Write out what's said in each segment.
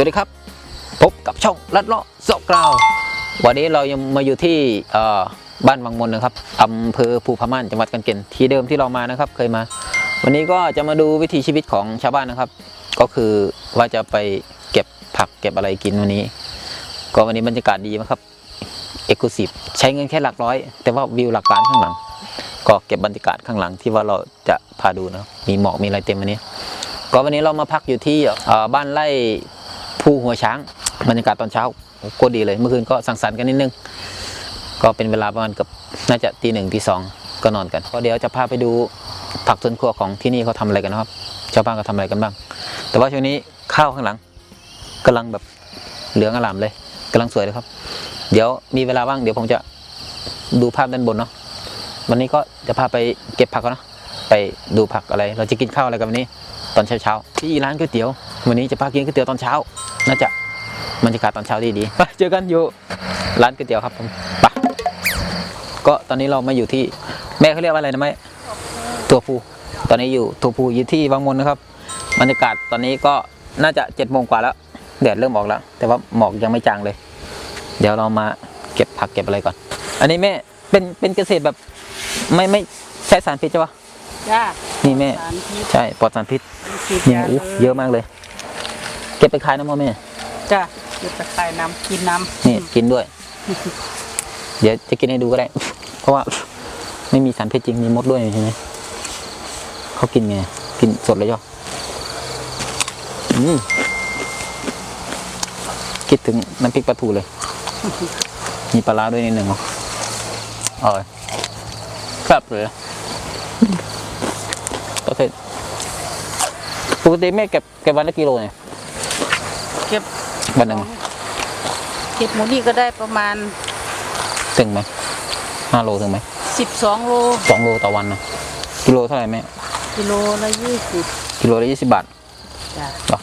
สวัสดีครับ พบกับช่องลัดเลาะสกราว วันนี้เรายังมาอยู่ที่บ้านวังมนนะครับอำเภอภูพม่านจังหวัดกันเก่นที่เดิมที่เรามานะครับเคยมา วันนี้ก็จะมาดูวิถีชีวิตของชาวบ้านนะครับ ก็คือว่าจะไปเก็บผักเก็บอะไรกินวันนี้ ก็วันนี้บรรยากาศดีมากครับเอกลุศิใช้เงินแค่หลักร้อย แต่ว่าวิวหลักล้านข้างหลัง ก็เก็บบรรยากาศข้างหลังที่ว่าเราจะพาดูนะมีหมอกมีอะไรเต็มวันนี้ก็วันนี้เรามาพักอยู่ที่บ้านไร่ ภูหัวช้างบรรยากาศตอนเช้าโอ้โหดีเลย เมื่อคืนก็สังสรรค์กันนิดนึง ก็เป็นเวลาประมาณกับน่าจะตีหนึ่งตีสองก็นอนกันก็เดี๋ยวจะพาไปดูผักสวนครัวของที่นี่เขาทำอะไรกันนะครับชาวบ้านเขาทำอะไรกันบ้าง แต่ว่าช่วงนี้ข้าวข้างหลังกำลังแบบเหลืองอลามเลยกำลังสวยเลยครับ เดี๋ยวมีเวลาว่างเดี๋ยวผมจะดูภาพด้านบนเนาะวันนี้ก็จะพาไปเก็บผักกันนะไปดูผักอะไร เราจะกินข้าวอะไรกันวันนี้ ตอนเช้าๆที่ร้านก๋วยเตี๋ยว วันนี้จะพากินก๋วยเตี๋ยวตอนเช้า น่าจะบรรยากาศตอนเช้าดีดีๆไปเจอกันอยู่ร้านก๋วยเตี๋ยวครับผมไปก็ตอนนี้เรามาอยู่ที่แม่เขาเรียกว่าอะไรนะแม่ตัวภูตอนนี้อยู่ตัวภูอยู่ที่วังมนนะครับบรรยากาศตอนนี้ก็น่าจะเจ็ดโมงกว่าแล้วแดดเริ่มออกแล้ว แต่ว่าหมอกยังไม่จางเลย เดี๋ยวเรามาเก็บผักเก็บอะไรก่อน อันนี้แม่เป็นเป็นเกษตรแบบไม่ไม่ใช้สารพิษใช่ปะจ้านี่แม่สารพิษใช่ปลอดสารพิษฉีดนี่ยาอู้เยอะมากเลย เก็บไปขายนะพ่อแม่จ้าเก็บตะไคร่น้ำกินน้ำนี่กินด้วย เดี๋ยวจะกินให้ดูก็ได้ เพราะว่าไม่มีสารพิษจริงมีมดด้วยใช่ไหมเขากินไง กินสดเลยย่ออืมคิดถึงน้ำพริกปลาทูเลย มีปลาร้าด้วยนิดหนึ่งเหรออร่อยครับเลยโอเคปกติแม่เก็บเก็บวันละกิโลเนี่ย เก็บวันหนึ่งเก็บหมูนี่ก็ได้ประมาณถึงไหมห้าโลถึงไหม12โลสองโลต่อวันนะกิโลเท่าไหร่แม่กิโลละ20กิโลละยี่สิบบาทจ้าเหรอ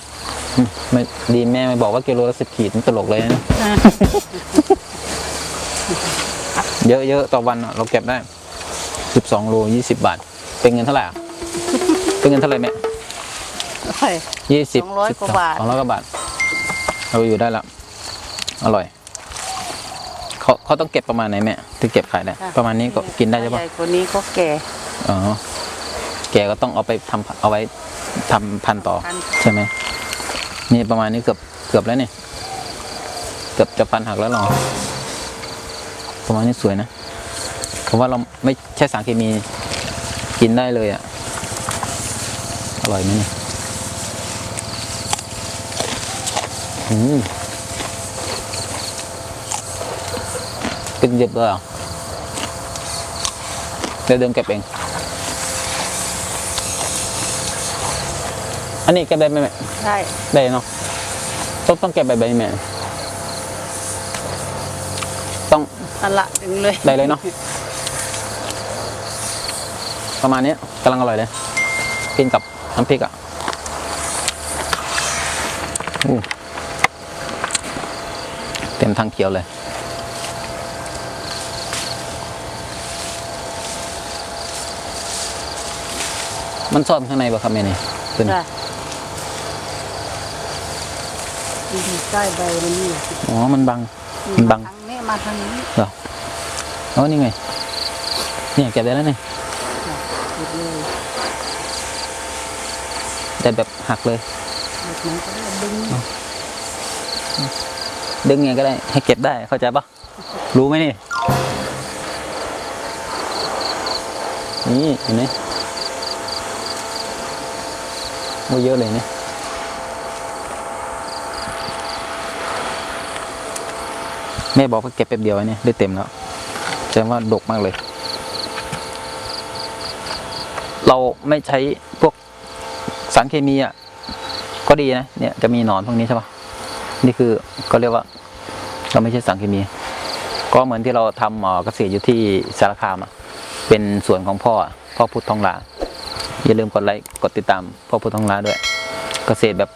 อืมไม่ดีแม่ไม่บอกว่ากิโลละสิบขีดมันตลกเลยนะเยอะเยอะต่อวันอะเราเก็บได้สิบสองโลยี่สิบบาท เป็นเงินเท่าไหร่อะเป็นเงินเท่าไหร่แม่เฮ้ยยี่สิบสองร้อยกว่าบาทสองร้อยกว่าบาท เราอยู่ได้ละอร่อยเขาเขาต้องเก็บประมาณไหนแม่ถึงเก็บขายได้ประมาณนี้ก็กินได้ใช่ปะใหญ่กว่านี้ก็แก่อ๋อแกก็ต้องเอาไปทำเอาไว้ทำพันธุ์ต่อพันธุ์ใช่ไหมนี่ประมาณนี้เกือบเกือบแล้วเนี่ยเกือบจะพันหักแล้วหรอประมาณนี้สวยนะเพราะว่าเราไม่ใช่สารเคมีกินได้เลยอะ่ะอร่อยไหมเนี่ย อืมเป็นเย็บเลยเหรอเดี๋ยวเดินเก็บเอง อันนี้เก็บได้ไหมแม่ได้ได้เนาะต้องต้องเก็บใบใบแม่ต้องอันละดึงเลย ได้เลยเนาะประมาณนี้กำลังอร่อยเลย กินกับน้ำพริกอะอู้เต็มทางเขียวเลย มันซ่อนข้างในป่ะครับแม่นี่ตัวนี้จ้าดูใต้ใบมันนี่อ๋อมันบัง มันบัง ทางนี้มาทางนี้เหรออ๋อนี่ไง เนี่ยเก็บได้แล้วนี่เก็บเลยแต่แบบหักเลยเก็บมันก็ได้ดึง ดึงไงก็ได้ให้เก็บได้เข้าใจปะรู้ไหมนี่นี่เห็นไหมโอ้เยอะเลยเนี่ยแม่บอกว่าเก็บแป๊บเดียวไอ้เนี่ยได้เต็มแล้วแสดงว่าดกมากเลย เราไม่ใช้พวกสารเคมีอะก็ดีนะเนี่ยจะมีหนอนพวกนี้ใช่ปะนี่คือก็เรียกว่า เราไม่ใช่สารเคมี ก็เหมือนที่เราทำเอ่อเกษตรอยู่ที่สารคามอะเป็นสวนของพ่ออะพ่อพุทธทองหลาอย่าลืมกดไลค์กดติดตามพ่อพุทธทองหลาด้วย เกษตรแบบ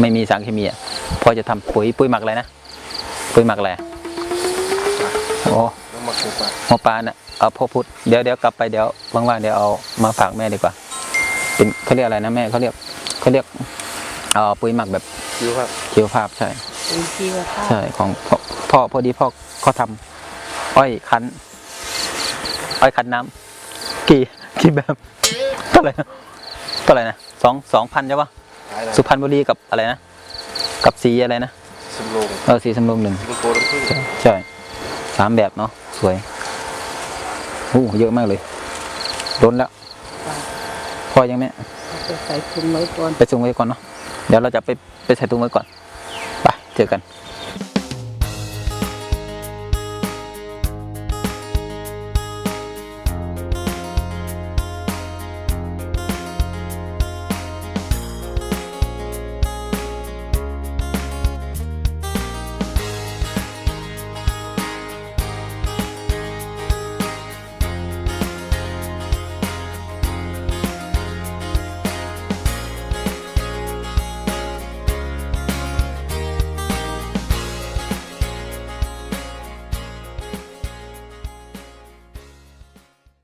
ไม่มีสารเคมีอะพ่อจะทำปุ๋ยปุ๋ยหมักอะไรนะปุ๋ยหมักอะไรอะโอ้น้ำหมักหมูป่าหมอปลาเนี่ยเอาพ่อพุทธเดี๋ยวเดี๋ยวกลับไปเดี๋ยวว่างๆเดี๋ยวเอามาฝากแม่ดีกว่า เป็นเขาเรียกอะไรนะแม่เขาเรียกเขาเรียกเอ่อปุ๋ยหมักแบบคิวครับเกี่ยวภาพใช่เป็นชีวภาพใช่ของพ่อพ่อพอดีพ่อเขาทำอ้อยคั้นอ้อยคั้นน้ำกี่กี่แบบเท่าไหร่นะเท่าไหร่นะสองสองพันใช่ปะขายอะไรสุพรรณบุรีกับอะไรนะกับสีอะไรนะสำโรงเออสีสำโรงหนึ่งสิงคโปร์น้ำผึ้งใช่ใช่สามแบบเนาะสวยโอ้เยอะมากเลยล้นแล้วพอยังแม่จะใส่ถุงไว้ก่อนไปส่งไว้ก่อนเนาะเดี๋ยวเราจะไปไปใส่ตุ้งไว้ก่อนไป เจอกัน